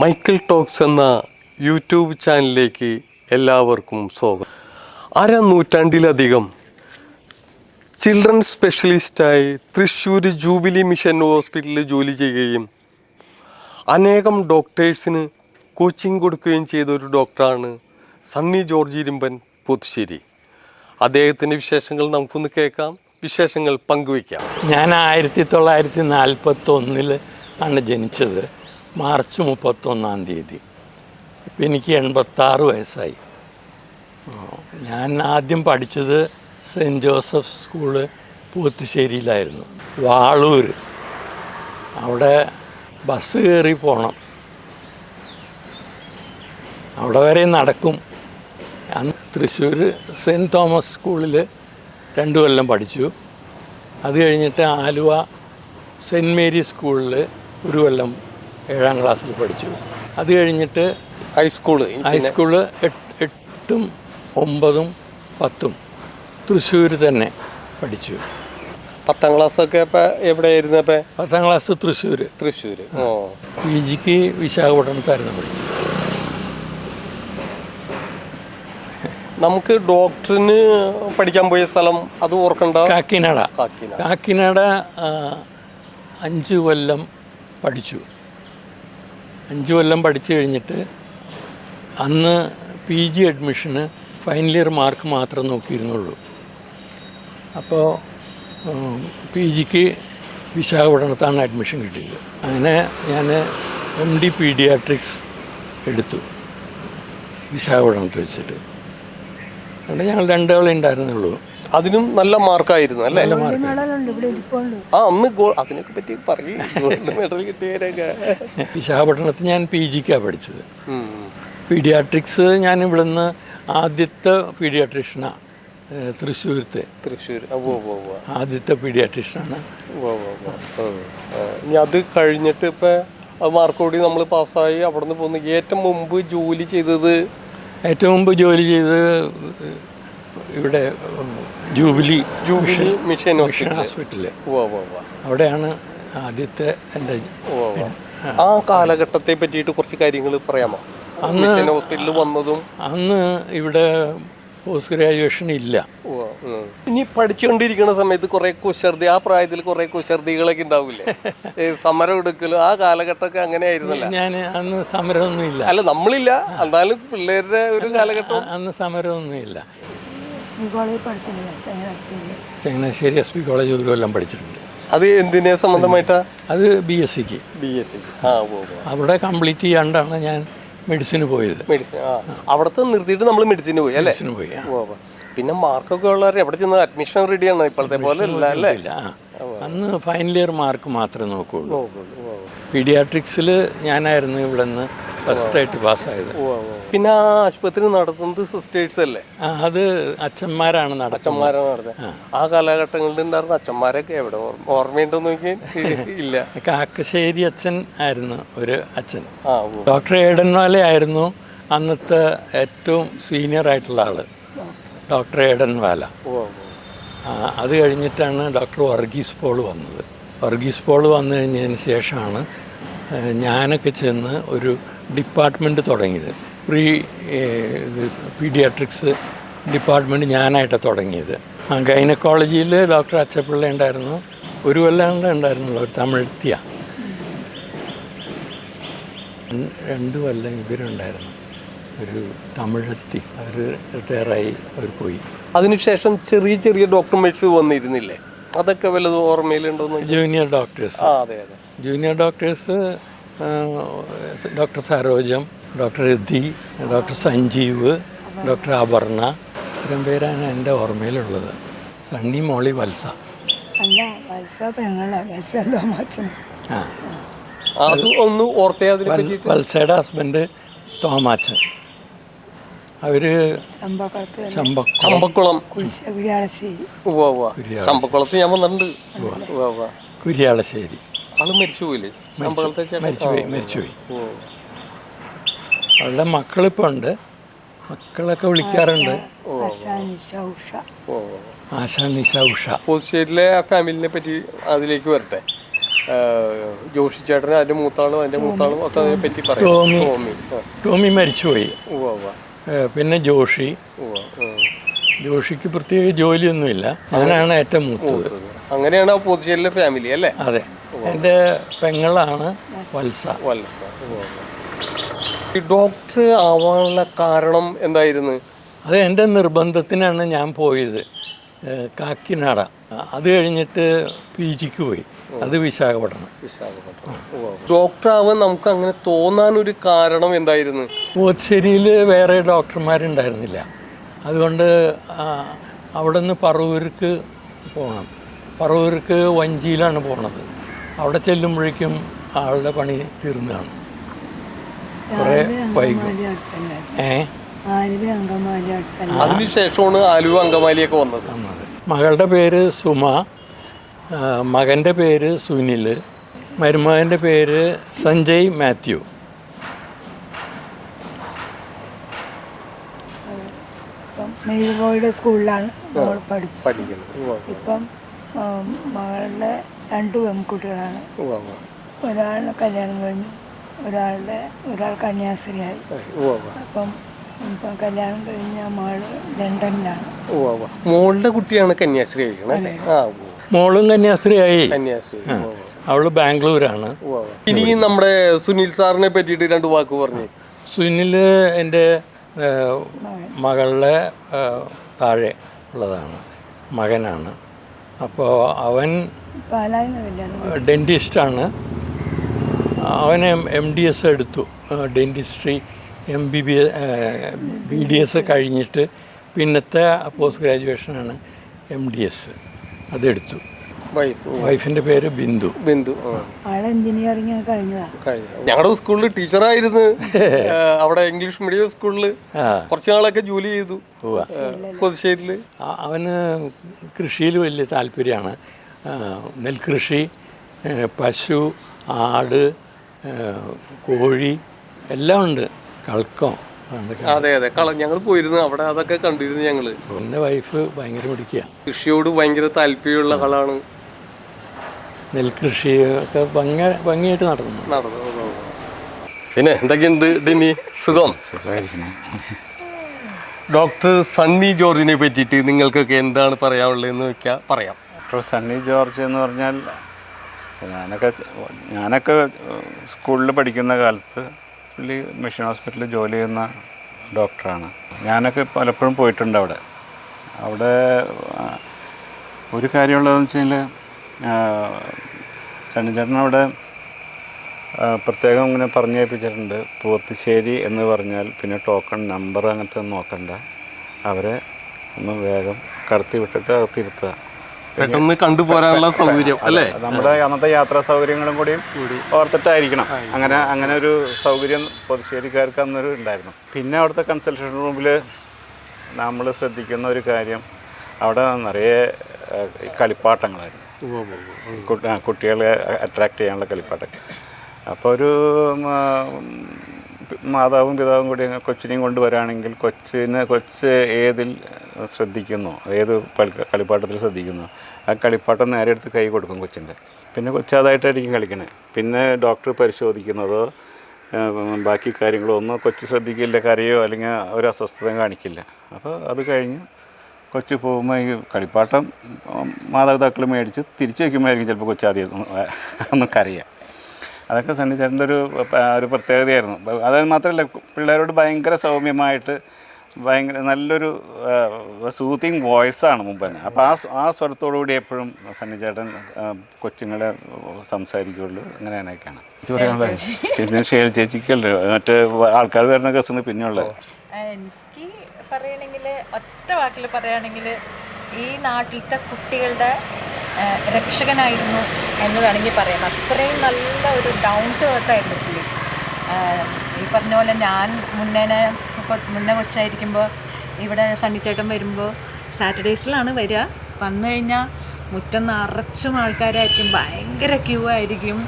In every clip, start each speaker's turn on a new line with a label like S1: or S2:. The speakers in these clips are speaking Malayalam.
S1: മൈക്കിൾ ടോക്സ് എന്ന യൂട്യൂബ് ചാനലിലേക്ക് എല്ലാവർക്കും സ്വാഗതം. അര നൂറ്റാണ്ടിലധികം ചിൽഡ്രൻ സ്പെഷ്യലിസ്റ്റായി തൃശ്ശൂർ ജൂബിലി മിഷൻ ഹോസ്പിറ്റലിൽ ജോലി ചെയ്യുകയും അനേകം ഡോക്ടേഴ്സിന് കോച്ചിങ് കൊടുക്കുകയും ചെയ്ത ഒരു ഡോക്ടറാണ് സണ്ണി ജോർജ് ഇരുമ്പൻ പുതുശ്ശേരി. അദ്ദേഹത്തിന്റെ വിശേഷങ്ങൾ നമുക്കൊന്ന് കേൾക്കാം. വിശേഷങ്ങൾ പങ്കുവയ്ക്കാം.
S2: ഞാൻ ആയിരത്തി തൊള്ളായിരത്തി നാൽപ്പത്തൊന്നിൽ ആണ് ജനിച്ചത്. മാർച്ച് മുപ്പത്തൊന്നാം തീയതി. ഇപ്പം എനിക്ക് എൺപത്താറ് വയസ്സായി. ഞാൻ ആദ്യം പഠിച്ചത് സെന്റ് ജോസഫ് സ്കൂൾ പൂത്തുശ്ശേരിയിലായിരുന്നു വാളൂർ. അവിടെ ബസ് കയറി പോകണം അവിടെ വരെ നടക്കും. അന്ന് തൃശ്ശൂർ സെന്റ് തോമസ് സ്കൂളിൽ രണ്ട് കൊല്ലം പഠിച്ചു. അത് കഴിഞ്ഞിട്ട് ആലുവ സെന്റ് മേരി സ്കൂളിൽ ഒരു കൊല്ലം ഏഴാം ക്ലാസ്സിൽ പഠിച്ചു. അത് കഴിഞ്ഞിട്ട്
S1: ഹൈസ്കൂൾ
S2: ഹൈസ്കൂൾ എട്ട് ഒമ്പതും പത്തും തൃശ്ശൂർ തന്നെ പഠിച്ചു.
S1: പത്താം ക്ലാസ് ഒക്കെ ഇപ്പം എവിടെയായിരുന്നു അപ്പം
S2: പത്താം ക്ലാസ് തൃശ്ശൂർ
S1: തൃശ്ശൂർ ഓ.
S2: പി ജിക്ക് വിശാഖപട്ടണത്തായിരുന്നു പഠിച്ചത്.
S1: നമുക്ക് ഡോക്ടറിന് പഠിക്കാൻ പോയ സ്ഥലം അത് ഓർക്കണ്ട?
S2: കാക്കിനാട.
S1: കാക്കിനാട്.
S2: അഞ്ച് കൊല്ലം പഠിച്ചു. അഞ്ച് കൊല്ലം പഠിച്ചു കഴിഞ്ഞിട്ട് അന്ന് പി ജി അഡ്മിഷന് ഫൈനൽ ഇയർ മാർക്ക് മാത്രം നോക്കിയിരുന്നുള്ളൂ. അപ്പോൾ പി ജിക്ക് വിശാഖപട്ടണത്താണ് അഡ്മിഷൻ കിട്ടിയത്. അങ്ങനെ ഞാൻ എം ഡി പീഡിയാട്രിക്സ് എടുത്തു വിശാഖപട്ടണത്ത് വെച്ചിട്ട്. അവിടെ ഞങ്ങൾ രണ്ടാളെ ഉണ്ടായിരുന്നുള്ളൂ.
S1: അതിനും നല്ല മാർക്കായിരുന്നു അല്ലേ? ആ അന്ന് ഗോൾ അതിനൊക്കെ പറ്റി പറയും. ഗോൾഡ് മെഡൽ കിട്ടിയവരൊക്കെ.
S2: വിശാഖപട്ടണത്ത് ഞാൻ പി ജിക്കാണ് പഠിച്ചത്. പീഡിയാട്രിക്സ് ഞാൻ ഇവിടുന്ന് ആദ്യത്തെ പീഡിയാട്രിഷ്യനാണ് തൃശ്ശൂരത്തെ.
S1: തൃശ്ശൂർ.
S2: ആദ്യത്തെ പീഡിയാട്രിഷ്യനാണ്.
S1: ഇനി അത് കഴിഞ്ഞിട്ട് ഇപ്പം മാർക്കോടി നമ്മൾ പാസ്സായി അവിടെ നിന്ന് പോകുന്ന ഏറ്റവും മുമ്പ് ജോലി ചെയ്തത്?
S2: ഏറ്റവും മുമ്പ് ജോലി ചെയ്ത് ഇവിടെ ജൂബിലി
S1: ജൂബിലി മിഷൻ ഹോസ്പിറ്റൽ.
S2: അവിടെയാണ് ആദ്യത്തെ
S1: എന്റെ. ആ. കാലഘട്ടത്തെ പറ്റിയിട്ട് കുറച്ച് കാര്യങ്ങൾ പറയാമോ? അന്ന് ഹോസ്പിറ്റലിൽ വന്നതും.
S2: അന്ന് ഇവിടെ പോസ്റ്റ് ഗ്രാജുവേഷൻ ഇല്ല.
S1: ഇനി പഠിച്ചുകൊണ്ടിരിക്കുന്ന സമയത്ത് കുറെ കുശർദി ആ പ്രായത്തിൽ കുറെ കുശർദികളൊക്കെ ഉണ്ടാവില്ലേ? സമരം എടുക്കലും ആ കാലഘട്ടമൊക്കെ അങ്ങനെ ആയിരുന്നല്ല
S2: ഞാൻ അന്ന് സമരമൊന്നും ഇല്ല.
S1: അല്ല നമ്മളില്ല. എന്നാലും പിള്ളേരുടെ ഒരു കാലഘട്ടം.
S2: അന്ന് സമരമൊന്നും ഇല്ല.
S3: എസ് കോളേജിൽ പഠിച്ചില്ല? Changanassery
S2: Changanassery S P college ഒരു കൊല്ലം പഠിച്ചിട്ടുണ്ട്.
S1: അത് എന്തിനെ സംബന്ധമായിട്ടാ?
S2: അത് ബി എസ് സിക്ക്.
S1: ബി എസ് സി ആ.
S2: അവിടെ കംപ്ലീറ്റ് ചെയ്യാണ്ടാണ് ഞാൻ മെഡിസിന് പോയത്.
S1: മെഡിസിൻ ആ. അവിടുത്തെ നിർത്തിയിട്ട് നമ്മൾ മെഡിസിന് പോയി അല്ലേ?
S2: മെഡിസിന് പോയി ആ.
S1: പിന്നെ മാർക്കൊക്കെ ഉള്ളവർ എവിടെ ചെന്ന് അഡ്മിഷൻ റെഡിയാണ് ഇപ്പോഴത്തെ പോലെ അല്ല അല്ലേ?
S2: ഇല്ല ആ. അന്ന് ഫൈനൽ ഇയർ മാർക്ക് മാത്രമേ നോക്കുകയുള്ളൂ. പീഡിയാട്രിക്സിൽ ഞാനായിരുന്നു ഇവിടെ നിന്ന് ഫസ്റ്റായിട്ട് പാസ്സായത്.
S1: പിന്നെ ആ ആശുപത്രി നടത്തുന്നത് സിസ്റ്റേഴ്സ് അല്ലേ?
S2: അത് അച്ഛന്മാരാണ്
S1: അച്ഛന്മാരാണ് നടത്തുന്നത്. ആ. കാലഘട്ടങ്ങളിൽ ഉണ്ടായിരുന്ന അച്ഛന്മാരൊക്കെ എവിടെ? ഓർമ്മയുണ്ടോ ഇല്ല.
S2: കാക്കശ്ശേരി അച്ഛൻ ആയിരുന്നു ഒരു അച്ഛൻ. ഡോക്ടർ ഏടൻവാല ആയിരുന്നു അന്നത്തെ ഏറ്റവും സീനിയർ ആയിട്ടുള്ള ആൾ. ഡോക്ടർ ഏടൻവാല. അത് കഴിഞ്ഞിട്ടാണ് ഡോക്ടർ വർഗീസ് പോൾ വന്നത്. വർഗീസ് പോൾ വന്നു കഴിഞ്ഞതിന് ശേഷമാണ് ഞാനൊക്കെ ചെന്ന് ഒരു ഡിപ്പാർട്ട്മെന്റ് തുടങ്ങിയത്. പ്രീ പീഡിയാട്രിക്സ് ഡിപ്പാർട്ട്മെന്റ് ഞാനായിട്ട് തുടങ്ങിയത്. ആ ഗൈനക്കോളജിയിൽ ഡോക്ടർ അച്ചപ്പിള്ള ഉണ്ടായിരുന്നു. ഒരു കൊല്ലാണ്ട് ഉണ്ടായിരുന്നുള്ളൂ ഒരു തമിഴ്ത്തിയ രണ്ട് കൊല്ലം ഇവരുണ്ടായിരുന്നു. ഒരു തമിഴത്തി അവർ റിട്ടയറായി അവർ പോയി.
S1: അതിനുശേഷം ചെറിയ ചെറിയ ഡോക്ടർമേറ്റ്സ് വന്നിരുന്നില്ലേ? അതൊക്കെ വലുത് ഓർമ്മയിലുണ്ടോന്ന്
S2: ജൂനിയർ ഡോക്ടേഴ്സ്
S1: ആ അതെ അതെ.
S2: Junior doctors doctor Sarojam doctor Rathi doctor Sanjeev doctor Aparna ഇത്രയും പേരാണ് എന്റെ ഓർമ്മയിലുള്ളത്. സണ്ണി മോളി വത്സ.
S3: അല്ല വത്സ പെങ്ങളെ വത്സ തോമാച്ചൻ
S2: ആ.
S1: അത് ഒന്ന് ഓർത്തേ
S2: വത്സയുടെ ഹസ്ബൻഡ് തോമാച്ചൻ. അവർ
S1: ചമ്പക്കുളം.
S3: കുര്യാളശ്ശേരി.
S1: ചമ്പക്കുളത്ത് ഞാൻ വന്നിട്ടുണ്ട്.
S2: കുരിയാളശ്ശേരി.
S1: ആൾ മരിച്ചു പോയില്ലേ ചേട്ടൻ?
S2: മരിച്ചുപോയി മരിച്ചുപോയി. അവളുടെ മക്കളിപ്പോൾ ഉണ്ട്. മക്കളൊക്കെ വിളിക്കാറുണ്ട്.
S3: ആശ നിഷ ഉഷ.
S1: പുതുശ്ശേരിയിലെ ആ ഫാമിലിനെ പറ്റി അതിലേക്ക് വരട്ടെ. ജോഷി ചേട്ടനും അതിന്റെ മൂത്താളും അതിന്റെ മൂത്താളും ഒക്കെ അതിനെ പറ്റി പറയും.
S2: ടോമി.
S1: ടോമി
S2: മരിച്ചുപോയി.
S1: ഉവ്വ ഉവ്വ.
S2: പിന്നെ ജോഷി. ജോഷിക്ക് പ്രത്യേക ജോലിയൊന്നുമില്ല. ഞാനാണ് ഏറ്റവും മൂത്തത്.
S1: അങ്ങനെയാണ് ഫാമിലി അല്ലേ?
S2: അതെ. എന്റെ പെങ്ങളാണ് വത്സ.
S1: വത്സ. ഈ ഡോക്ടർ ആവാനുള്ള കാരണം എന്തായിരുന്നു?
S2: അത് എന്റെ നിർബന്ധത്തിനാണ് ഞാൻ പോയത്. കാക്കിനാട. അത് കഴിഞ്ഞിട്ട് പി ജിക്ക് പോയി. അത് വിശാഖപട്ടണം.
S1: ആവാൻ നമുക്ക് അങ്ങനെ തോന്നാൻ ഒരു കാരണം എന്തായിരുന്നു?
S2: പോച്ചേരിയിൽ വേറെ ഡോക്ടർമാരുണ്ടായിരുന്നില്ല. അതുകൊണ്ട് അവിടെ നിന്ന് പറവൂർക്ക് പോകണം പറവൂർക്ക് വഞ്ചിയിലാണ് പോണത്. അവിടെ ചെല്ലുമ്പോഴേക്കും ആളുടെ പണി തീർന്നതാണ് കുറേ വൈകും. ഏ?
S1: അതിനുശേഷമാണ് ആലുവ അങ്കമാലിയൊക്കെ വന്നത്.
S2: വന്നത്. മകളുടെ പേര് സുമ. മകന്റെ പേര് സുനിൽ മരുമകന്റെ പേര് സഞ്ജയ് മാത്യു.
S4: മെയ്ബോയുടെ സ്കൂളിലാണ് മോൾ
S1: പഠിക്കുന്നത്.
S4: ഇപ്പം മകളുടെ രണ്ട് പെൺകുട്ടികളാണ്. ഒരാളുടെ കല്യാണം കഴിഞ്ഞു ഒരാളുടെ ഒരാൾ കന്യാസ്ത്രീയായി. അപ്പം ഇപ്പം കല്യാണം കഴിഞ്ഞ മകൾ ലണ്ടനിലാണ്.
S1: മോളുടെ കുട്ടിയാണ് കന്യാസ്ത്രീ ആ.
S2: മോളും കന്യാസ്ത്രീയായി.
S1: കന്യാസ്ത്രീ.
S2: അവൾ ബാംഗ്ലൂരാണ്.
S1: ഇനി നമ്മുടെ സുനിൽ സാറിനെ പറ്റിയിട്ട് രണ്ട് വാക്ക് പറഞ്ഞു.
S2: സുനിൽ എന്റെ മകളുടെ താഴെ ഉള്ളതാണ്. മകനാണ്. അപ്പോൾ അവൻ ഡെന്റിസ്റ്റാണ് അവൻ എം എം ഡി എസ് എടുത്തു. Dentistry M B B B D S കഴിഞ്ഞിട്ട് പിന്നത്തെ പോസ്റ്റ് ഗ്രാജുവേഷനാണ് എം ഡി എസ്. അതെടുത്തു. വൈഫിന്റെ പേര് ബിന്ദു.
S1: ബിന്ദു.
S4: ആൾ എഞ്ചിനീയറിംഗ് കഴിഞ്ഞതാ.
S1: ഞങ്ങളുടെ സ്കൂളിൽ ടീച്ചറായിരുന്നു. അവിടെ ഇംഗ്ലീഷ് മീഡിയം സ്കൂളിൽ കുറച്ച് നാളൊക്കെ ജോലി ചെയ്തു. പുതുശ്ശേരിയിൽ
S2: അവന് കൃഷിയിൽ വലിയ താല്പര്യമാണ്. നെൽകൃഷി പശു ആട് കോഴി എല്ലാം ഉണ്ട്. കൾക്കം
S1: അതെ അതെ. കള ഞങ്ങൾ പോയിരുന്നു. അവിടെ അതൊക്കെ കണ്ടിരുന്നു ഞങ്ങൾ.
S2: എന്റെ വൈഫ് ഭയങ്കര പിടിക്കുക
S1: കൃഷിയോട് ഭയങ്കര താല്പര്യമുള്ള ആളാണ്.
S2: നെൽകൃഷി ഒക്കെ ഭംഗി ഭംഗിയായിട്ട് നടന്നു
S1: നടന്നു. പിന്നെ എന്തൊക്കെയുണ്ട് ഡിനി സുഖം? ഡോക്ടർ സണ്ണി ജോർജിനെ പറ്റിയിട്ട് നിങ്ങൾക്കൊക്കെ എന്താണ് പറയാനുള്ളതെന്ന് വെച്ചാൽ പറയാം.
S5: ഡോക്ടർ സണ്ണി ജോർജ് എന്ന് പറഞ്ഞാൽ ഞാനൊക്കെ ഞാനൊക്കെ സ്കൂളിൽ പഠിക്കുന്ന കാലത്ത് പുള്ളി മിഷൻ ഹോസ്പിറ്റലിൽ ജോലി ചെയ്യുന്ന ഡോക്ടറാണ്. ഞാനൊക്കെ പലപ്പോഴും പോയിട്ടുണ്ട് അവിടെ. അവിടെ ഒരു കാര്യമുള്ളതെന്ന് വെച്ച് കഴിഞ്ഞാൽ സണ്ണിച്ചേട്ടൻ അവിടെ പ്രത്യേകം ഇങ്ങനെ പറഞ്ഞു ഏൽപ്പിച്ചിട്ടുണ്ട് പോത്തിശ്ശേരി എന്ന് പറഞ്ഞാൽ പിന്നെ ടോക്കൺ നമ്പർ അങ്ങനത്തെ നോക്കണ്ട. അവരെ ഒന്ന് വേഗം കടത്തി വിട്ടിട്ട് അകത്തിരുത്തുക
S1: പെട്ടെന്ന് കണ്ടുപോരാനുള്ള സൗകര്യം അല്ലേ?
S5: നമ്മുടെ അന്നത്തെ യാത്രാ സൗകര്യങ്ങളും കൂടിയും ഓർത്തിട്ടായിരിക്കണം. അങ്ങനെ അങ്ങനെ ഒരു സൗകര്യം പൊതുശ്ശേരിക്കാർക്ക് അന്നൊരു ഉണ്ടായിരുന്നു. പിന്നെ അവിടുത്തെ കൺസൾട്ടേഷൻ റൂമിൽ നമ്മൾ ശ്രദ്ധിക്കുന്ന ഒരു കാര്യം അവിടെ നിറയെ കളിപ്പാട്ടങ്ങളായിരുന്നു. കുട്ടികളെ അട്രാക്ട് ചെയ്യാനുള്ള കളിപ്പാട്ടം അപ്പോൾ ഒരു മാതാവും പിതാവും കൂടി കൊച്ചിനെയും കൊണ്ടുവരാണെങ്കിൽ കൊച്ചിനെ കൊച്ച് ഏതിൽ ശ്രദ്ധിക്കുന്നു? ഏത് കളി- കളിപ്പാട്ടത്തിൽ ശ്രദ്ധിക്കുന്നു? ആ കളിപ്പാട്ടം നേരെ എടുത്ത് കൈ കൊടുക്കും കൊച്ചിന്റെ. പിന്നെ കൊച്ചു അതായിട്ടായിരിക്കും കളിക്കണത് പിന്നെ ഡോക്ടർ പരിശോധിക്കുന്നതോ ബാക്കി കാര്യങ്ങളോ ഒന്നും കൊച്ചു ശ്രദ്ധിക്കില്ല കരയോ അല്ലെങ്കിൽ ഒരു അസ്വസ്ഥത കാണിക്കില്ല. അപ്പോൾ അത് കഴിഞ്ഞ് കൊച്ചു പോകുമ്പോൾ ഈ കളിപ്പാട്ടം മാതാപിതാക്കൾ മേടിച്ച് തിരിച്ചു വയ്ക്കുമ്പോഴായിരിക്കും ചിലപ്പോൾ കൊച്ചു ആദ്യം ഒന്ന് കരയുക. അതൊക്കെ സണ്ണി ചേട്ടന്റെ ഒരു ഒരു പ്രത്യേകതയായിരുന്നു. അത് മാത്രമല്ല പിള്ളേരോട് ഭയങ്കര സൗമ്യമായിട്ട് ഭയങ്കര നല്ലൊരു സൂത്തിങ് വോയിസാണ് മുമ്പ് തന്നെ അപ്പോൾ ആ ആ സ്വരത്തോടു കൂടി എപ്പോഴും സണ്ണി ചേട്ടൻ കൊച്ചുങ്ങളെ സംസാരിക്കുകയുള്ളൂ അങ്ങനെ അങ്ങനെയൊക്കെയാണ് പിന്നെ ഷേൽ ചേച്ചിക്കല്ലേ മറ്റേ ആൾക്കാർ വരുന്ന കേസാണ് പിന്നെയുള്ളത്.
S6: എനിക്ക് പറയണമെങ്കിൽ ഒറ്റ വാക്കിൽ പറയുകയാണെങ്കിൽ ഈ നാട്ടിലത്തെ കുട്ടികളുടെ രക്ഷകനായിരുന്നു എന്ന് വേണമെങ്കിൽ പറയാം. അത്രയും നല്ല ഒരു ഡൗൺ ടു എർത്ത് ആയിരുന്നു പുള്ളി. ഈ പറഞ്ഞ പോലെ ഞാൻ മുന്നേ കൊ- മുന്നേ കൊച്ചായിരിക്കുമ്പോൾ ഇവിടെ സണ്ണിച്ചേട്ടൻ വരുമ്പോൾ സാറ്റർഡേസിലാണ് വരിക. വന്നു കഴിഞ്ഞാൽ മുറ്റം നിറച്ചും ആൾക്കാരായിരിക്കും. ഭയങ്കര ക്യൂ ആയിരിക്കും.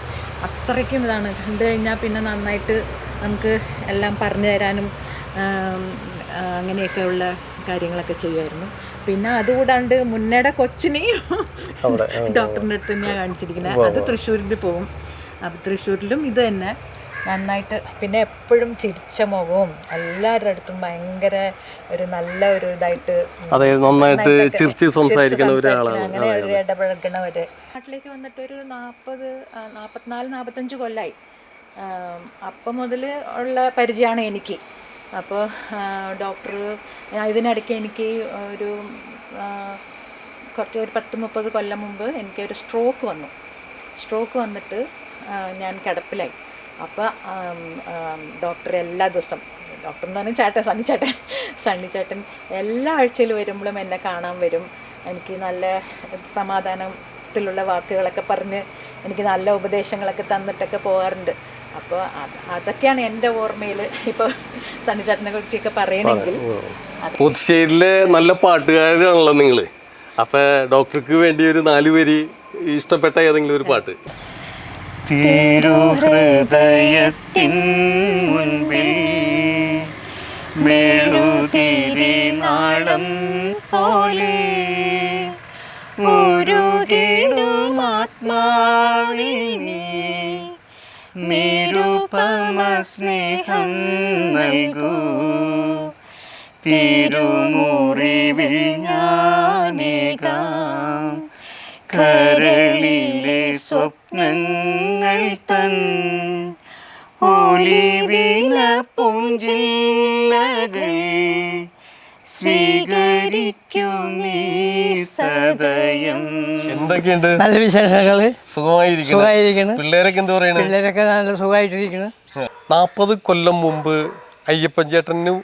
S6: അത്രയ്ക്കും ഇതാണ്. കണ്ടു കഴിഞ്ഞാൽ പിന്നെ നന്നായിട്ട് നമുക്ക് എല്ലാം പറഞ്ഞു തരാനും അങ്ങനെയൊക്കെ ഉള്ള അങ്ങനെയൊക്കെയുള്ള കാര്യങ്ങളൊക്കെ ചെയ്യുമായിരുന്നു. പിന്നെ അതുകൂടാണ്ട് മുന്നേടെ കൊച്ചിനെയും ഡോക്ടറിന്റെ അടുത്ത് തന്നെയാണ് കാണിച്ചിരിക്കുന്നത്. അത് തൃശ്ശൂരിൽ പോകും അപ്പം തൃശ്ശൂരിലും ഇത് തന്നെ. നന്നായിട്ട് പിന്നെ എപ്പോഴും ചിരിച്ച മുഖവും എല്ലാവരുടെ അടുത്തും ഭയങ്കര ഒരു നല്ല ഒരു ഇതായിട്ട്
S1: അതായത് നന്നായിട്ട് ചിരിച്ച് സംസാരിക്കുന്ന ഒരാളാണ്.
S6: അങ്ങനെ ഒരു ഇടപഴകണവര് നാട്ടിലേക്ക് വന്നിട്ട് ഒരു നാൽപ്പത് നാൽപ്പത്തിനാല് നാൽപ്പത്തഞ്ച് കൊല്ലായി. അപ്പം മുതൽ ഉള്ള പരിചയമാണ് എനിക്ക്. അപ്പോൾ ഡോക്ടർ ഇതിനിടയ്ക്ക് എനിക്ക് ഒരു കുറച്ച് ഒരു പത്ത് മുപ്പത് കൊല്ലം മുമ്പ് എനിക്കൊരു സ്ട്രോക്ക് വന്നു. സ്ട്രോക്ക് വന്നിട്ട് ഞാൻ കിടപ്പിലായി. അപ്പോൾ ഡോക്ടർ എല്ലാ ദിവസം ഡോക്ടർ എന്ന് പറഞ്ഞാൽ ചേട്ടൻ സണ്ണി ചേട്ടൻ സണ്ണി ചേട്ടൻ എല്ലാ ആഴ്ചയിലും വരുമ്പോഴും എന്നെ കാണാൻ വരും. എനിക്ക് നല്ല സമാധാനത്തിലുള്ള വാക്കുകളൊക്കെ പറഞ്ഞ് എനിക്ക് നല്ല ഉപദേശങ്ങളൊക്കെ തന്നിട്ടൊക്കെ പോകാറുണ്ട്. അപ്പോൾ അത് അതൊക്കെയാണ് എന്റെ ഓർമ്മയിൽ ഇപ്പോൾ സണ്ണി ചേട്ടനെ കുറിച്ചൊക്കെ പറയണമെങ്കിൽ
S1: പുതുശ്ശേരിയിലെ നല്ല പാട്ടുകാരാണല്ലോ നിങ്ങൾ അപ്പോൾ ഡോക്ടർക്ക് വേണ്ടി ഒരു നാല് ഇഷ്ടപ്പെട്ട ഏതെങ്കിലും ഒരു പാട്ട്?
S7: തിരുഹൃദയത്തിൻ മുൻപിൽ മെഴുതിരി നാളം പോലെ മുരുകിടുമാത്മാവിൽ നീ നിരുപമ സ്നേഹം നൽകൂ. തിരുമുറിവിൽ ഞാനേകാം പൂഞ്ചില്ലകൾ
S1: എന്തൊക്കെയുണ്ട്?
S3: നല്ല വിശേഷങ്ങൾ
S1: സുഖമായിരിക്കുന്നു.
S3: സുഖമായിരിക്കുന്നു.
S1: പിള്ളേരൊക്കെ എന്ത് പറയുന്നത്
S3: പിള്ളേരൊക്കെ നല്ല സുഖമായിട്ടിരിക്കുന്നു.
S1: നാൽപ്പത് കൊല്ലം മുമ്പ് അയ്യപ്പൻ ചേട്ടന്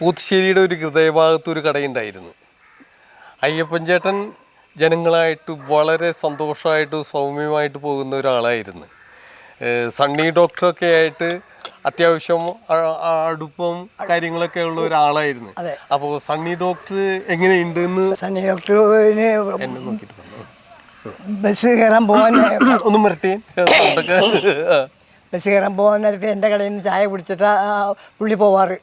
S1: പൂത്തുശ്ശേരിയുടെ ഒരു ഹൃദയഭാഗത്ത് ഒരു കടയുണ്ടായിരുന്നു. അയ്യപ്പൻ ചേട്ടൻ ജനങ്ങളായിട്ട് വളരെ സന്തോഷമായിട്ട് സൗമ്യമായിട്ട് പോകുന്ന ഒരാളായിരുന്നു. സണ്ണി ഡോക്ടറൊക്കെ ആയിട്ട് അത്യാവശ്യം അടുപ്പം കാര്യങ്ങളൊക്കെ ഉള്ള ഒരാളായിരുന്നു. അപ്പോൾ സണ്ണി ഡോക്ടർ എങ്ങനെയുണ്ട്
S3: സണ്ണി ഡോക്ടറിന് ബസ് കയറാൻ പോകാൻ
S1: ഒന്നും സൗണ്ടൊക്കെ
S3: ബസ് കയറാൻ പോകാൻ നേരത്തെ എന്റെ കടയിൽ നിന്ന് ചായ കുടിച്ചിട്ട് പുള്ളി പോവാറ്.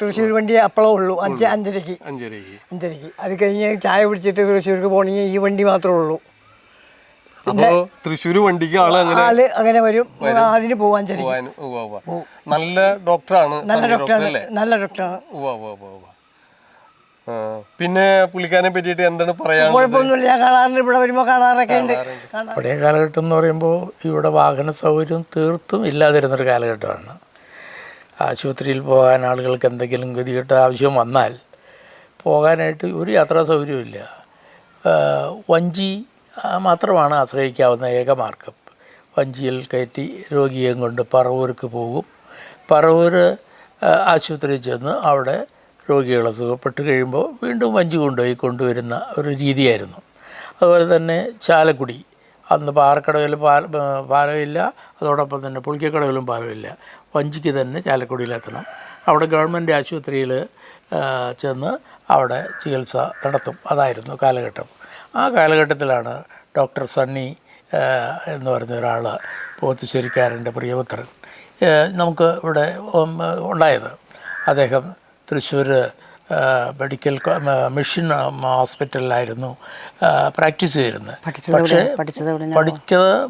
S3: തൃശ്ശൂർ വണ്ടി അപ്പോഴേ ഉള്ളൂ. അഞ്ച് അഞ്ചരക്ക്
S1: അഞ്ചരയ്ക്ക്.
S3: അഞ്ചരയ്ക്ക്. അത് കഴിഞ്ഞ് ചായ കുടിച്ചിട്ട് തൃശ്ശൂർക്ക് പോകണമെങ്കിൽ ഈ വണ്ടി മാത്രമേ ഉള്ളൂ.
S1: അപ്പോൾ തൃശ്ശൂർ വണ്ടിക്ക് ആൾ അങ്ങനെ
S3: ആൾ അങ്ങനെ വരും. അതിന്
S1: പോവാൻ ഉവ്വ ഉവ്വ. നല്ല ഡോക്ടറാണ്
S3: നല്ല
S1: സണ്ണി ഡോക്ടർ
S3: ഡോക്ടറാണ്.
S1: അല്ലേ?
S3: നല്ല ഡോക്ടറാണ്.
S1: ഉവ്വ ഉവ്വ ഉവ്വ ഉവ്വ. ആ, പിന്നെ പുള്ളിക്കാരനെ പറ്റിയിട്ട് എന്താണ് പറയാനുള്ളത്?
S3: കുഴപ്പമൊന്നുമില്ല. ഞാൻ കാണാറുണ്ട്. ഇവിടെ വരുമ്പോൾ കാണാറൊക്കെ ഉണ്ട്. കാണാൻ
S8: പഴയ കാലഘട്ടം എന്ന് പറയുമ്പോൾ ഇവിടെ വാഹന സൗകര്യം തീർത്തും ഇല്ലാതിരുന്ന ഒരു കാലഘട്ടമാണ്. ആശുപത്രിയിൽ പോകാൻ ആളുകൾക്ക് എന്തെങ്കിലും ഗതികെട്ട ആവശ്യം വന്നാൽ പോകാനായിട്ട് ഒരു യാത്രാ സൗകര്യമില്ല ആ, വഞ്ചി മാത്രമാണ് ആശ്രയിക്കാവുന്ന ഏക മാർഗം. വഞ്ചിയിൽ കയറ്റി രോഗിയെയും കൊണ്ട് പറവൂർക്ക് പോകും. പറവൂർ ആശുപത്രിയിൽ ചെന്ന് അവിടെ രോഗികളെ സുഖപ്പെട്ട് കഴിയുമ്പോൾ വീണ്ടും വഞ്ചി കൊണ്ടുപോയി കൊണ്ടുവരുന്ന ഒരു രീതിയായിരുന്നു. അതുപോലെ തന്നെ ചാലക്കുടി. അന്ന് പാറക്കടവിൽ പാല പാലമില്ല അതോടൊപ്പം തന്നെ പുളിക്കക്കടവിലും പാലമില്ല. വഞ്ചിക്ക് തന്നെ ചാലക്കുടിയിലെത്തണം. അവിടെ ഗവൺമെന്റ് ആശുപത്രിയിൽ ചെന്ന് അവിടെ ചികിത്സ നടത്തും. അതായിരുന്നു കാലഘട്ടം. ആ കാലഘട്ടത്തിലാണ് ഡോക്ടർ സണ്ണി എന്ന് പറയുന്ന ഒരാൾ പോത്തുശ്ശേരിക്കാരന്റെ പ്രിയപുത്രൻ നമുക്ക് ഇവിടെ ഉണ്ടായത്. അദ്ദേഹം തൃശ്ശൂർ മെഡിക്കൽ മിഷൻ ഹോസ്പിറ്റലിലായിരുന്നു പ്രാക്ടീസ് ചെയ്തിരുന്നത്. പക്ഷേ പഠിച്ചത്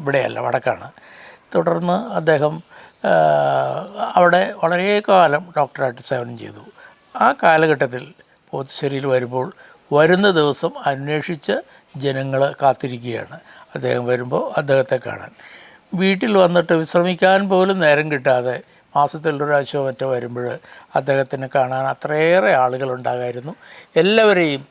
S8: ഇവിടെയല്ല വടക്കാണ്. തുടർന്ന് അദ്ദേഹം അവിടെ വളരെ കാലം ഡോക്ടറായിട്ട് സേവനം ചെയ്തു. ആ കാലഘട്ടത്തിൽ പോത്തുശ്ശേരിയിൽ വരുമ്പോൾ വരുന്ന ദിവസം അന്വേഷിച്ച് ജനങ്ങൾ കാത്തിരിക്കുകയാണ്. അദ്ദേഹം വരുമ്പോൾ അദ്ദേഹത്തെ കാണാൻ. വീട്ടിൽ വന്നിട്ട് വിശ്രമിക്കാൻ പോലും നേരം കിട്ടാതെ മാസത്തിൽ ഒരു പ്രാവശ്യം മറ്റോ വരുമ്പോൾ അദ്ദേഹത്തിന് കാണാൻ അത്രയേറെ ആളുകളുണ്ടാകായിരുന്നു. എല്ലാവരെയും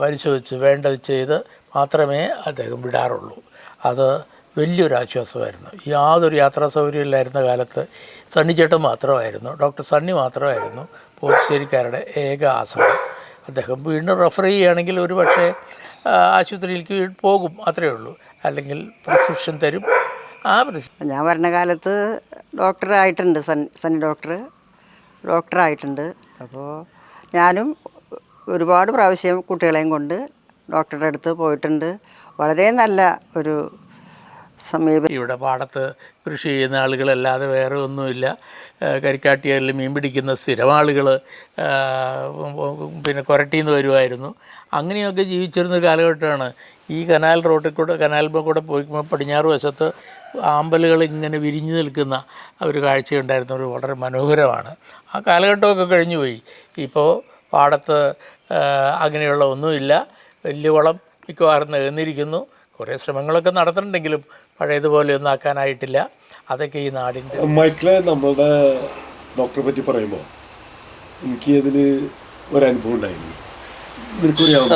S8: പരിശോധിച്ച് വേണ്ടത് ചെയ്ത് മാത്രമേ അദ്ദേഹം വിടാറുള്ളൂ. അത് വലിയൊരു ആശ്വാസമായിരുന്നു. യാതൊരു യാത്രാ സൗകര്യം ഇല്ലായിരുന്ന കാലത്ത് സണ്ണിച്ചേട്ടൻ മാത്രമായിരുന്നു. ഡോക്ടർ സണ്ണി മാത്രമായിരുന്നു പോത്തുശ്ശേരിക്കാരുടെ ഏക ആശ്രയം അദ്ദേഹം വീണ്ടും റെഫർ ചെയ്യുകയാണെങ്കിൽ ഒരു പക്ഷേ ആശുപത്രിയിലേക്ക് പോകും അത്രയേ ഉള്ളൂ. അല്ലെങ്കിൽ പ്രിസ്ക്രിപ്ഷൻ തരും. ആ
S9: ഞാൻ വരുന്ന കാലത്ത് ഡോക്ടറായിട്ടുണ്ട് സൺ സണ്ണി ഡോക്ടർ ഡോക്ടറായിട്ടുണ്ട്. അപ്പോൾ ഞാനും ഒരുപാട് പ്രാവശ്യം കുട്ടികളെയും കൊണ്ട് ഡോക്ടറുടെ അടുത്ത് പോയിട്ടുണ്ട്. വളരെ നല്ല ഒരു സമീപം
S2: ഇവിടെ പാടത്ത് കൃഷി ചെയ്യുന്ന ആളുകളല്ലാതെ വേറെ ഒന്നുമില്ല. കരിക്കാട്ടിയാലിൽ മീൻ പിടിക്കുന്ന സ്ഥിരം ആളുകൾ പിന്നെ കൊരട്ടിയിൽ നിന്ന് വരുമായിരുന്നു അങ്ങനെയൊക്കെ ജീവിച്ചിരുന്ന കാലഘട്ടമാണ്. ഈ കനാൽ റോട്ടിൽ കൂടെ കനാൽ കൂടെ പോയിക്കുമ്പോൾ പടിഞ്ഞാറ് വശത്ത് ആമ്പലുകൾ ഇങ്ങനെ വിരിഞ്ഞു നിൽക്കുന്ന ഒരു കാഴ്ചയുണ്ടായിരുന്ന. ഒരു വളരെ മനോഹരമാണ്. ആ കാലഘട്ടമൊക്കെ കഴിഞ്ഞു പോയി. ഇപ്പോൾ പാടത്ത് അങ്ങനെയുള്ള ഒന്നുമില്ല. വലിയ വളം മിക്കവാറും നികന്നിരിക്കുന്നു. കുറേ ശ്രമങ്ങളൊക്കെ നടത്തുന്നുണ്ടെങ്കിലും പഴയതുപോലെ ഒന്നും ആക്കാനായിട്ടില്ല. അതൊക്കെ ഈ നാടിന്റെ
S10: മൈക്കിളെ നമ്മളുടെ ഡോക്ടറെ പറ്റി പറയുമ്പോൾ എനിക്ക് അതിൽ ഒരനുഭവം ഉണ്ടായിരുന്നു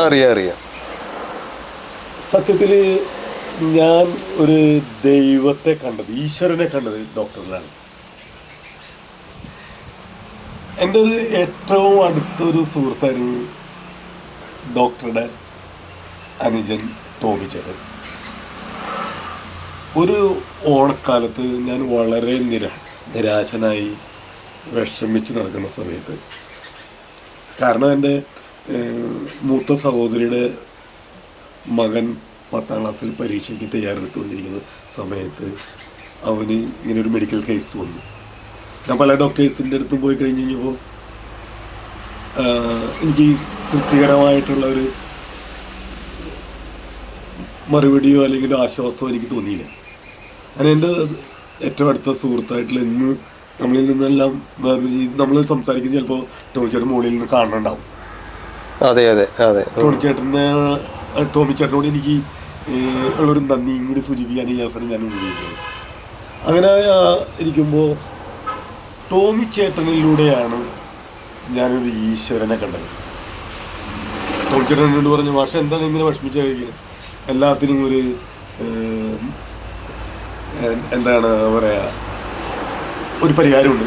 S1: അറിയാം അറിയാം.
S10: സത്യത്തിൽ ഞാൻ ഒരു ദൈവത്തെ കണ്ടത് ഈശ്വരനെ കണ്ടത് ഡോക്ടറിലാണ്. എന്റെ ഒരു ഏറ്റവും അടുത്തൊരു സുഹൃത്തായിരുന്നു ഡോക്ടറുടെ അനുജൻ ടോമി ചേട്ടൻ ഒരു ഓണക്കാലത്ത് ഞാൻ വളരെ നിര നിരാശനായി വിഷമിച്ച് നടക്കുന്ന സമയത്ത്. കാരണം എന്റെ മൂത്ത സഹോദരിയുടെ മകൻ പത്താം ക്ലാസ്സിൽ പരീക്ഷയ്ക്ക് തയ്യാറെടുത്തുകൊണ്ടിരിക്കുന്ന സമയത്ത് അവന് ഇങ്ങനെ ഒരു മെഡിക്കൽ കേസ് വന്നു. ഞാൻ പല ഡോക്ടേഴ്സിന്റെ അടുത്തും പോയി കഴിഞ്ഞ് കഴിഞ്ഞപ്പോൾ എനിക്ക് തൃപ്തികരമായിട്ടുള്ള ഒരു മറുപടിയോ അല്ലെങ്കിൽ ആശ്വാസമോ എനിക്ക് തോന്നിയില്ല. അങ്ങനെ എന്റെ ഏറ്റവും അടുത്ത സുഹൃത്തായിട്ടുള്ള ഇന്ന് നമ്മളിൽ നിന്നെല്ലാം നമ്മൾ സംസാരിക്കുന്നത് ചിലപ്പോൾ ടോമിച്ചേട്ടൻ മുകളിൽ നിന്ന് കാണുന്നുണ്ടാവും.
S1: അതെ അതെ അതെ.
S10: ടോമിച്ചേട്ടന്റെ ടോമിച്ചേട്ടനോട് എനിക്ക് ഉള്ളൊരു നന്ദിയും കൂടി സൂചിപ്പിക്കാൻ ഈ അവസരം ഞാൻ ഉപയോഗിക്കുന്നത് അങ്ങനെ ഇരിക്കുമ്പോൾ ടോമിച്ചേട്ടനിലൂടെയാണ് ഞാനൊരു ഈശ്വരനെ കണ്ടത്. ടോമിച്ചേട്ടൻ എന്നോട് പറഞ്ഞു മാഷ എന്താണ് ഇങ്ങനെ വിഷമിച്ചു കഴിക്കുന്നത് എല്ലാത്തിനും ഒരു എന്താണ് പറയുക ഒരു പരിഹാരമുണ്ട്.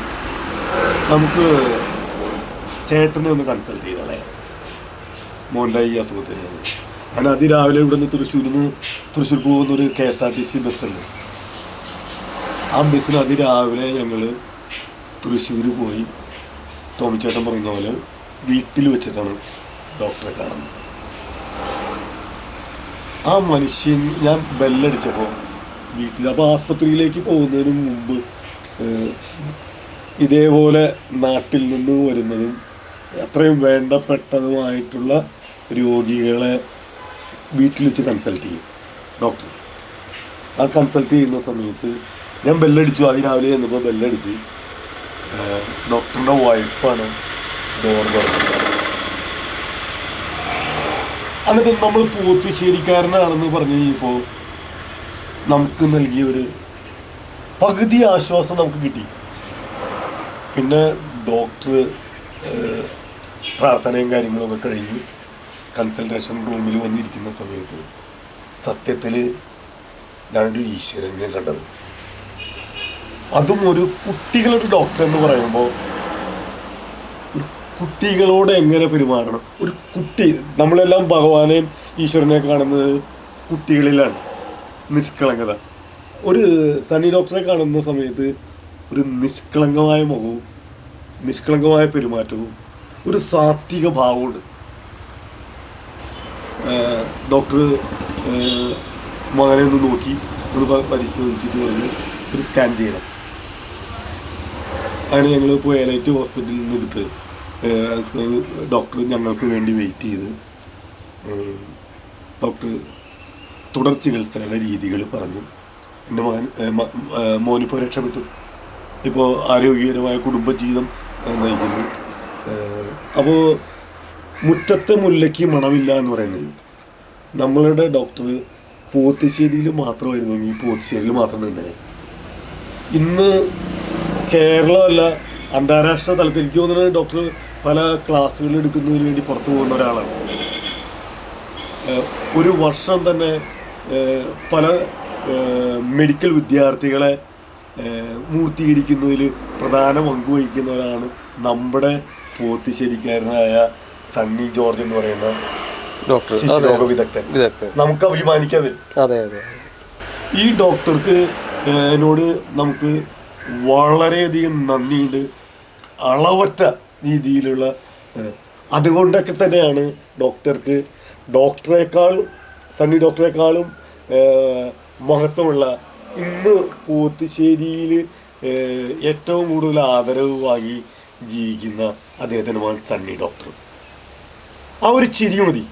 S10: നമുക്ക് ചേട്ടനെ ഒന്ന് കൺസൾട്ട് ചെയ്താളെ മോന്റെ ഈ അസുഖത്തിന്. കാരണം അതിരാവിലെ ഇവിടെ നിന്ന് തൃശ്ശൂരിൽ നിന്ന് തൃശ്ശൂർ പോകുന്ന ഒരു K S R T C ബസ്സുണ്ട് ആ ബസ്സിന് അതിരാവിലെ ഞങ്ങൾ തൃശ്ശൂർ പോയി ടോമിച്ചേട്ടൻ പറയുന്ന പോലെ വീട്ടിൽ വെച്ചിട്ടാണ് ഡോക്ടറെ കാണുന്നത്. ആ മനുഷ്യൻ ഞാൻ ബെല്ലടിച്ചപ്പോൾ വീട്ടിൽ അപ്പോൾ ആസ്പത്രിയിലേക്ക് പോകുന്നതിന് മുമ്പ് ഇതേപോലെ നാട്ടിൽ നിന്ന് വരുന്നതും അത്രയും വേണ്ടപ്പെട്ടതുമായിട്ടുള്ള രോഗികളെ വീട്ടിൽ വെച്ച് കൺസൾട്ട് ചെയ്യും. ഡോക്ടർ. ആ കൺസൾട്ട് ചെയ്യുന്ന സമയത്ത് ഞാൻ ബെല്ലടിച്ചു. അതിരാവിലെ ചെന്നപ്പോൾ ബെല്ലടിച്ച്. ഡോക്ടറിന്റെ വൈഫാണ് ഡോർ തുറന്നത്. എന്നിട്ട് നമ്മൾ പൂത്തുശ്ശേരിക്കാരനാണെന്ന് പറഞ്ഞു കഴിഞ്ഞപ്പോൾ നമുക്ക് നൽകിയ ഒരു പകുതി ആശ്വാസം നമുക്ക് കിട്ടി. പിന്നെ ഡോക്ടർ പ്രാർത്ഥനയും കാര്യങ്ങളൊക്കെ കഴിഞ്ഞ് കൺസൾട്ടേഷൻ റൂമിൽ വന്നിരിക്കുന്ന സമയത്ത് സത്യത്തിൽ ഞാനൊരു ഈശ്വരനെ കണ്ടത്. അതും ഒരു കുട്ടികളുടെ ഡോക്ടർ എന്ന് പറയുമ്പോൾ കുട്ടികളോട് എങ്ങനെ പെരുമാറണം? ഒരു കുട്ടി നമ്മളെല്ലാം ഭഗവാനെയും ഈശ്വരനെ കാണുന്നത് കുട്ടികളിലാണ്. നിഷ്കളങ്കത. ഒരു സണ്ണി ഡോക്ടറെ കാണുന്ന സമയത്ത് ഒരു നിഷ്കളങ്കമായ മുഖവും നിഷ്കളങ്കമായ പെരുമാറ്റവും ഒരു സാത്വിക ഭാവമുണ്ട് ഡോക്ടർ മകനെ ഒന്ന് നോക്കി ഒന്ന് പരിശോധിച്ചിട്ട് പറഞ്ഞു ഒരു സ്കാൻ ചെയ്യണം. അങ്ങനെ ഞങ്ങൾ ഇപ്പോൾ എലൈറ്റ് ഹോസ്പിറ്റലിൽ നിന്ന് എടുത്ത് ഡോക്ടർ ഞങ്ങൾക്ക് വേണ്ടി വെയിറ്റ് ചെയ്ത് ഡോക്ടർ തുടർ ചികിത്സയുടെ രീതികൾ പറഞ്ഞു. എന്റെ മകൻ മോനിപ്പോൾ രക്ഷപ്പെട്ടു. ഇപ്പോൾ ആരോഗ്യകരമായ കുടുംബജീവിതം നയിക്കുന്നു. അപ്പോൾ മുറ്റത്തെ മുല്ലയ്ക്ക് മണമില്ല എന്ന് പറയുന്നത് നമ്മളുടെ ഡോക്ടർ പോത്തിശ്ശേരിയിൽ മാത്രമായിരുന്നു ഈ പോത്തിശ്ശേരിയിൽ മാത്രം തന്നെ ഇന്ന് കേരളമല്ല അന്താരാഷ്ട്ര തലത്തിൽ എനിക്ക് തോന്നുന്നത് ഡോക്ടർ പല ക്ലാസ്സുകൾ എടുക്കുന്നതിന് വേണ്ടി പുറത്തു പോകുന്ന ഒരാളാണ്. ഒരു വർഷം തന്നെ പല മെഡിക്കൽ വിദ്യാർത്ഥികളെ മൂർത്തീകരിക്കുന്നതിൽ പ്രധാന പങ്കുവഹിക്കുന്നവരാണ് നമ്മുടെ പോത്തിശ്ശേരിക്കാരനായ സണ്ണി ജോർജ് എന്ന് പറയുന്ന
S1: ഡോക്ടർ
S10: ശിശുരോഗ വിദഗ്ധൻ. നമുക്ക് അഭിമാനിക്കാതെ
S1: അതെ അതെ
S10: ഈ ഡോക്ടർക്ക് എന്നോട് നമുക്ക് വളരെയധികം നന്ദിയുണ്ട്. അളവറ്റ രീതിയിലുള്ള അതുകൊണ്ടൊക്കെ തന്നെയാണ് ഡോക്ടർക്ക് ഡോക്ടറെക്കാളും സണ്ണി ഡോക്ടറെക്കാളും മഹത്വമുള്ള ഇന്ന് പോത്തുശ്ശേരിയിൽ ഏറ്റവും കൂടുതൽ ആദരവ് വാങ്ങി ജീവിക്കുന്ന അദ്ദേഹത്തിനുമാണ് സണ്ണി ഡോക്ടർ. ആ ഒരു ചിരി മതി.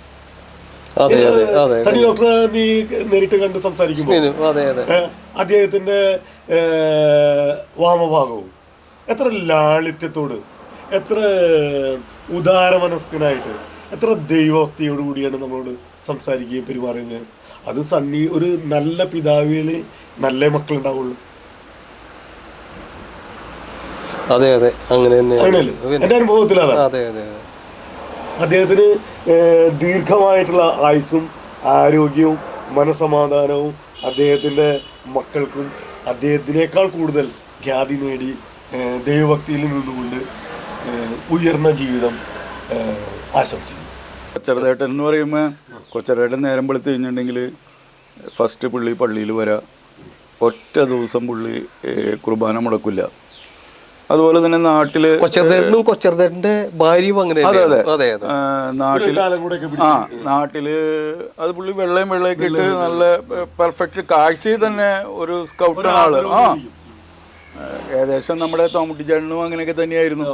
S10: സണ്ണി ഡോക്ടറെ നീ നേരിട്ട് കണ്ട് സംസാരിക്കുമ്പോൾ അദ്ദേഹത്തിന്റെ വാമഭാഗവും എത്ര ലാളിത്യത്തോട് എത്ര ഉദാരമനസ്കനായിട്ട് എത്ര ദൈവഭക്തിയോടുകൂടിയാണ് നമ്മളോട് സംസാരിക്കുകയും പെരുമാറുകയും അത് സണ്ണി ഒരു നല്ല പിതാവിൽ നല്ല മക്കളുണ്ടാവുള്ളൂ.
S1: അതെ അതെ. അങ്ങനെ തന്നെയാണ്. പിന്നെ-
S10: എന്റെ അനുഭവത്തിൽ
S1: അതെ അതെ അതെ.
S10: അദ്ദേഹത്തിന് ദീർഘമായിട്ടുള്ള ആയുസ്സും ആരോഗ്യവും മനസമാധാനവും അദ്ദേഹത്തിന്റെ മക്കൾക്കും അദ്ദേഹത്തിനേക്കാൾ കൂടുതൽ ഖ്യാതി നേടി ദൈവഭക്തിയിൽ നിന്നുകൊണ്ട് ഉയർന്ന ജീവിതം ആശംസിക്കുന്നു.
S11: കൊച്ചരതേട്ടൻ എന്ന് പറയുമ്പോൾ കൊച്ചരതേട്ടൻ നേരം വെളുത്ത് കഴിഞ്ഞിട്ടുണ്ടെങ്കിൽ ഫസ്റ്റ് പുള്ളി പള്ളിയിൽ വരാം. ഒറ്റ ദിവസം പുള്ളി കുർബാന മുടക്കില്ല അതുപോലെ തന്നെ നാട്ടിൽ
S1: കൊച്ചർദേട്ടനും കൊച്ചർദേട്ടന്റെ ഭാര്യയും അങ്ങനെ
S11: അതെ അതെ
S1: തന്നെയാണ്. അതെ. അതെ
S11: നാട്ടിൽ ആ നാട്ടിൽ അത് പുള്ളി വെള്ളയും വെള്ളയൊക്കെ ഇട്ട് നല്ല പെർഫെക്റ്റ് കാഴ്ചയിൽ തന്നെ ഒരു സ്കൗട്ട് ആൾ. ആ. ഏകദേശം നമ്മുടെ തോമുട്ടിച്ചേട്ടനും അങ്ങനെയൊക്കെ തന്നെയായിരുന്നു.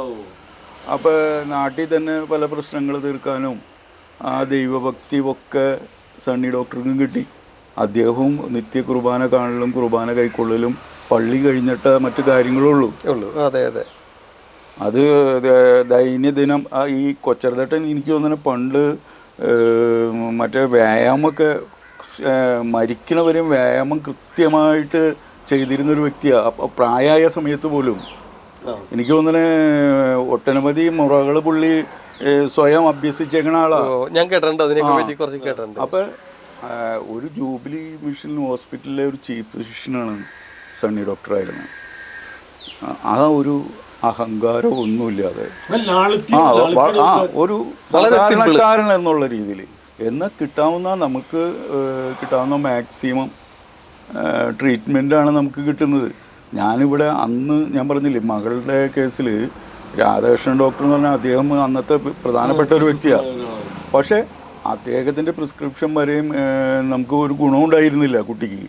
S11: അപ്പോൾ നാട്ടിൽ തന്നെ പല പ്രശ്നങ്ങൾ തീർക്കാനും ആ ദൈവഭക്തി ഒക്കെ സണ്ണി ഡോക്ടർക്കും കിട്ടി. അദ്ദേഹവും നിത്യ കുർബാന കാണലും കുർബാന കൈക്കൊള്ളലും പള്ളി കഴിഞ്ഞിട്ട് മറ്റു കാര്യങ്ങളുള്ളൂ.
S1: ഉള്ളൂ. അതെ അതെ.
S11: അത് ദൈനംദിനം ഈ കൊച്ചരതട്ടൻ എനിക്ക് തോന്നുന്നു പണ്ട് മറ്റേ വ്യായാമമൊക്കെ ഏഹ്, മരിക്കണവരെയും വ്യായാമം കൃത്യമായിട്ട് ചെയ്തിരുന്ന ഒരു വ്യക്തിയാണ് പ്രായമായ സമയത്ത് പോലും. എനിക്ക് തോന്നുന്നു ഒട്ടനവധി മുറകൾ പുള്ളി സ്വയം അഭ്യസിച്ചേക്കണ ആളാണ്
S1: ഞാൻ കേട്ടിട്ടുണ്ട്. അതിനെ പറ്റി കുറച്ച് കേട്ടിട്ടുണ്ട്.
S11: അപ്പൊ ഒരു ജൂബിലി മിഷൻ ഹോസ്പിറ്റലിലെ ഒരു ചീഫ് ഫിസിഷ്യനാണ് സണ്ണി ഡോക്ടറായിരുന്നു ആ- ആ ഒരു അഹങ്കാരം ഒന്നുമില്ലാതെ. ആ ഒരു. സാധാരണക്കാരൻ എന്നുള്ള രീതിയിൽ. എന്നാൽ കിട്ടാവുന്ന നമുക്ക് കിട്ടാവുന്ന മാക്സിമം ട്രീറ്റ്മെന്റാണ് നമുക്ക് കിട്ടുന്നത്. ഞാനിവിടെ അന്ന് ഞാൻ പറഞ്ഞില്ലേ മകളുടെ കേസിൽ രാധാകൃഷ്ണൻ ഡോക്ടർ എന്ന് പറഞ്ഞാൽ അദ്ദേഹം അന്നത്തെ പ്രധാനപ്പെട്ട ഒരു വ്യക്തിയാണ്. പക്ഷേ അദ്ദേഹത്തിന്റെ പ്രിസ്ക്രിപ്ഷൻ വരെയും നമുക്ക് ഒരു ഗുണവും ഉണ്ടായിരുന്നില്ല കുട്ടിക്ക്.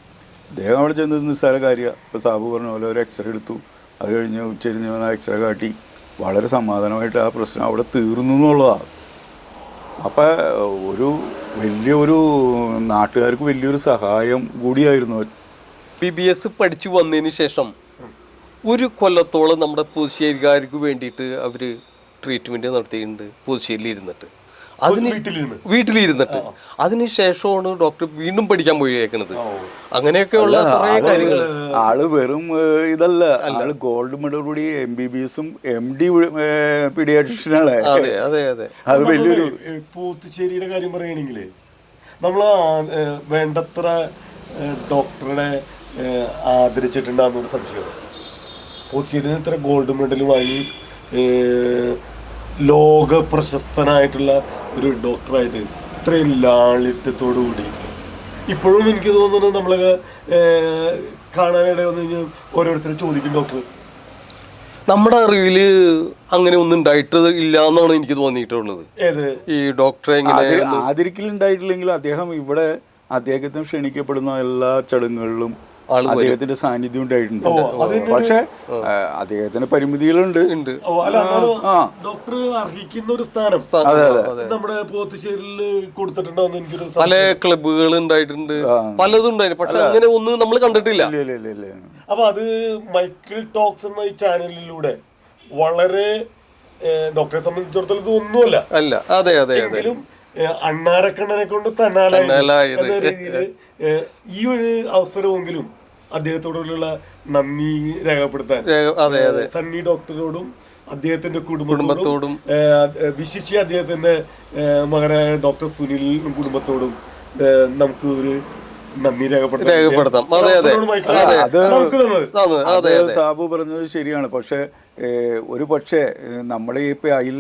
S11: അദ്ദേഹം അവിടെ ചെന്നത് നിസ്സാര കാര്യമാണ് ഇപ്പോൾ സാബു പറഞ്ഞ പോലെ ഒരു എക്സ്റേ എടുത്തു. അത് കഴിഞ്ഞ് ഉച്ചരിഞ്ഞ് വന്ന എക്സ്റേ കാട്ടി. വളരെ സമാധാനമായിട്ട് ആ പ്രശ്നം അവിടെ തീർന്നു എന്നുള്ളതാണ് അപ്പം ഒരു വലിയൊരു നാട്ടുകാർക്ക് വലിയൊരു സഹായം കൂടിയായിരുന്നു.
S1: പി ബി എസ് പഠിച്ചു വന്നതിന് ശേഷം ഒരു കൊല്ലത്തോളം നമ്മുടെ പുതുശ്ശേരിക്കാർക്ക് വേണ്ടിയിട്ട് അവർ ട്രീറ്റ്മെന്റ് നടത്തിയിട്ടുണ്ട് പുതുശ്ശേരിയിൽ ഇരുന്നിട്ട് അതിന്
S10: വീട്ടിലിരുന്ന്?
S1: വീട്ടിലിരുന്നിട്ട്. അതിന് ശേഷമാണ് ഡോക്ടർ വീണ്ടും പഠിക്കാൻ പോയേക്കണത്. അങ്ങനെയൊക്കെയുള്ള കുറേ കാര്യങ്ങൾ
S11: ആൾ വെറും ഇതല്ല. ആൾ ഗോൾഡ് മെഡൽ കൂടി എം ബി ബി എസും എം ഡി പീഡിയാട്രിഷ്യനാണ്.
S1: അതെ അതെ അതെ.
S11: അത് വലിയൊരു
S10: പൂത്തുശ്ശേരിയുടെ കാര്യം പറയുകയാണെങ്കിൽ നമ്മൾ വേണ്ടത്ര ഡോക്ടറെ ആദരിച്ചിട്ടുണ്ടാകുന്നൊരു സംശയം. പോത്തുശ്ശേരിയിൽ ഇത്ര ഗോൾഡ് മെഡൽ വാങ്ങി ലോക പ്രശസ്തനായിട്ടുള്ള ഒരു ഡോക്ടറായിട്ട് ഇത്രയും ലാളിത്യത്തോടു കൂടി. ഇപ്പോഴും എനിക്ക് തോന്നുന്നത് നമ്മൾ കാണാനിടയിൽ കാണാനിട വന്നു കഴിഞ്ഞാൽ ഓരോരുത്തരും ചോദിക്കും ഡോക്ടർ
S1: നമ്മുടെ അറിവിൽ അങ്ങനെ ഒന്നും ഉണ്ടായിട്ട് ഇല്ല എന്നാണ് എനിക്ക് തോന്നിയിട്ടുള്ളത്.
S10: ഏത്?
S1: ഈ ഡോക്ടറെ ഇങ്ങനെ
S11: ഉണ്ടായിട്ടില്ലെങ്കിൽ ആദരിക്കലുണ്ടായിട്ടില്ലെങ്കിൽ അദ്ദേഹം ഇവിടെ അദ്ദേഹത്തിന് ക്ഷണിക്കപ്പെടുന്ന എല്ലാ ചടങ്ങുകളിലും അദ്ദേഹത്തിന്റെ സാന്നിധ്യം ഉണ്ടായിട്ടുണ്ട്. പക്ഷേ അദ്ദേഹത്തിന് പരിമിതികളുണ്ട്.
S10: ഡോക്ടർ അർഹിക്കുന്ന ഒരു സ്ഥാനം.
S1: അതെ
S10: നമ്മുടെ പോത്തുശ്ശേരിയിൽ കൊടുത്തിട്ടുണ്ടോന്ന് എനിക്കൊരു
S1: പല ക്ലബുകൾ ഉണ്ടായിട്ടുണ്ട്. പലതും ഉണ്ടായിരുന്നു പക്ഷെ അങ്ങനെ ഒന്നും നമ്മൾ കണ്ടിട്ടില്ല.
S11: ഇല്ല ഇല്ല ഇല്ല ഇല്ല.
S10: അപ്പൊ അത് മൈക്കിൾ ടോക്സ് എന്ന ഈ ചാനലിലൂടെ വളരെ ഡോക്ടറെ സംബന്ധിച്ചിടത്തോളം ഇത് ഒന്നുമല്ല.
S1: അല്ല അതെ അതെ അതെ.
S10: എങ്കിലും അണ്ണാരക്കണ്ണനെ കൊണ്ട്. രീതിയിൽ ഈ ഒരു അവസരമെങ്കിലും അദ്ദേഹത്തോടുള്ള നന്ദി രേഖപ്പെടുത്താൻ.
S1: അതെ അതെ.
S10: സണ്ണി ഡോക്ടറോടും അദ്ദേഹത്തിന്റെ
S1: കുടുംബത്തോടും.
S10: വിശേഷി വിശിഷ്യ അദ്ദേഹത്തിന്റെ മകനായ ഡോക്ടർ സുനിൽ കുടുംബത്തോടും നമുക്ക് ഒരു നന്ദി
S1: രേഖപ്പെടുത്താം. അതെ,
S11: സാബു പറഞ്ഞത് ശരിയാണ്. പക്ഷെ ഒരു പക്ഷേ ഏഹ്, നമ്മുടെ ഈ ഇപ്പം അയൽ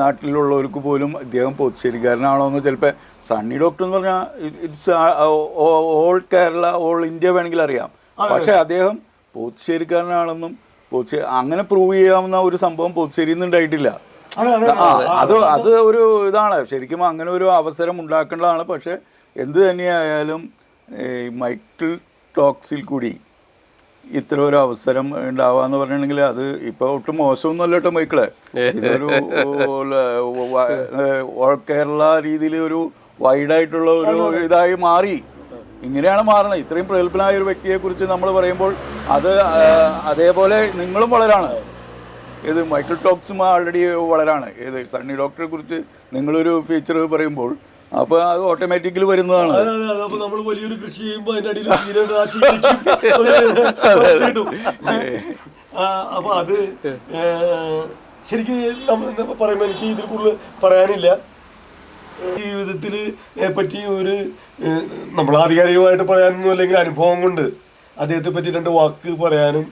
S11: നാട്ടിലുള്ളവർക്ക് പോലും അദ്ദേഹം പൊതുശ്ശേരിക്കാരനാണോ എന്ന് ചിലപ്പോൾ സണ്ണി ഡോക്ടർ എന്ന് പറഞ്ഞാൽ it's all Kerala all India വേണമെങ്കിൽ അറിയാം. പക്ഷേ അദ്ദേഹം പോത്തുശ്ശേരിക്കാരനാണെന്നും പോത്തുശ്ശേരി അങ്ങനെ പ്രൂവ് ചെയ്യാവുന്ന ഒരു സംഭവം പോത്തുശ്ശേരിയിൽ നിന്ന് ഉണ്ടായിട്ടില്ല.
S10: അത് അത്
S11: ഒരു ഇതാണ്. ശരിക്കും അങ്ങനെ ഒരു അവസരം ഉണ്ടാക്കേണ്ടതാണ്. പക്ഷേ എന്ത് തന്നെയായാലും മൈക്കിൾ ടോക്സിൽ കൂടി ഇത്ര ഒരു അവസരം ഉണ്ടാവാന്ന് പറഞ്ഞിട്ടുണ്ടെങ്കിൽ അത് ഇപ്പൊ ഒട്ടും മോശമൊന്നുമല്ല കേട്ടോ മൈക്കിളെ. ഇതൊരു ഓൾ കേരള രീതിയിൽ ഒരു വൈഡായിട്ടുള്ള ഒരു ഇതായി മാറി. ഇങ്ങനെയാണ് മാറണത്. ഇത്രയും പ്രഗത്ഭനായ ഒരു വ്യക്തിയെ കുറിച്ച് നമ്മൾ പറയുമ്പോൾ അത് അതേപോലെ നിങ്ങളും വളരാണ്. ഇത് മൈക്കിൾ ടോക്സും ആൾറെഡി വളരാണ്. ഏത് സണ്ണി ഡോക്ടറെ കുറിച്ച് നിങ്ങളൊരു ഫീച്ചർ പറയുമ്പോൾ അപ്പോൾ അത് ഓട്ടോമാറ്റിക്കലി വരുന്നതാണ്.
S10: അപ്പൊ നമ്മൾ വലിയൊരു കൃഷി ചെയ്യുമ്പോൾ അപ്പൊ അത് ശരിക്കും പറയുമ്പോ എനിക്ക് ഇതിൽ കൂടുതൽ പറയാനില്ല. ജീവിതത്തിൽ പറ്റി ഒരു നമ്മൾ ആധികാരികമായിട്ട് പറയാനൊന്നും അല്ലെങ്കിൽ അനുഭവം കൊണ്ട് അദ്ദേഹത്തെ പറ്റി രണ്ട് വാക്ക് പറയാനും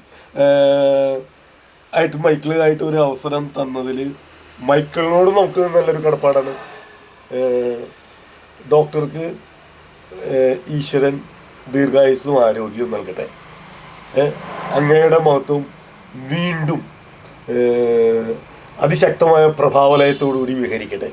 S10: ആയിട്ട് മൈക്കിളായിട്ട് ഒരു അവസരം തന്നതിൽ മൈക്കിളിനോട് നമുക്ക് നല്ലൊരു കടപ്പാടാണ്. ഡോക്ടർക്ക് ഈശ്വരൻ ദീർഘായുസ്സും ആരോഗ്യവും നൽകട്ടെ. അങ്ങയുടെ മഹത്വം വീണ്ടും അതിശക്തമായ പ്രഭാവലയത്തോടുകൂടി വിഹരിക്കട്ടെ.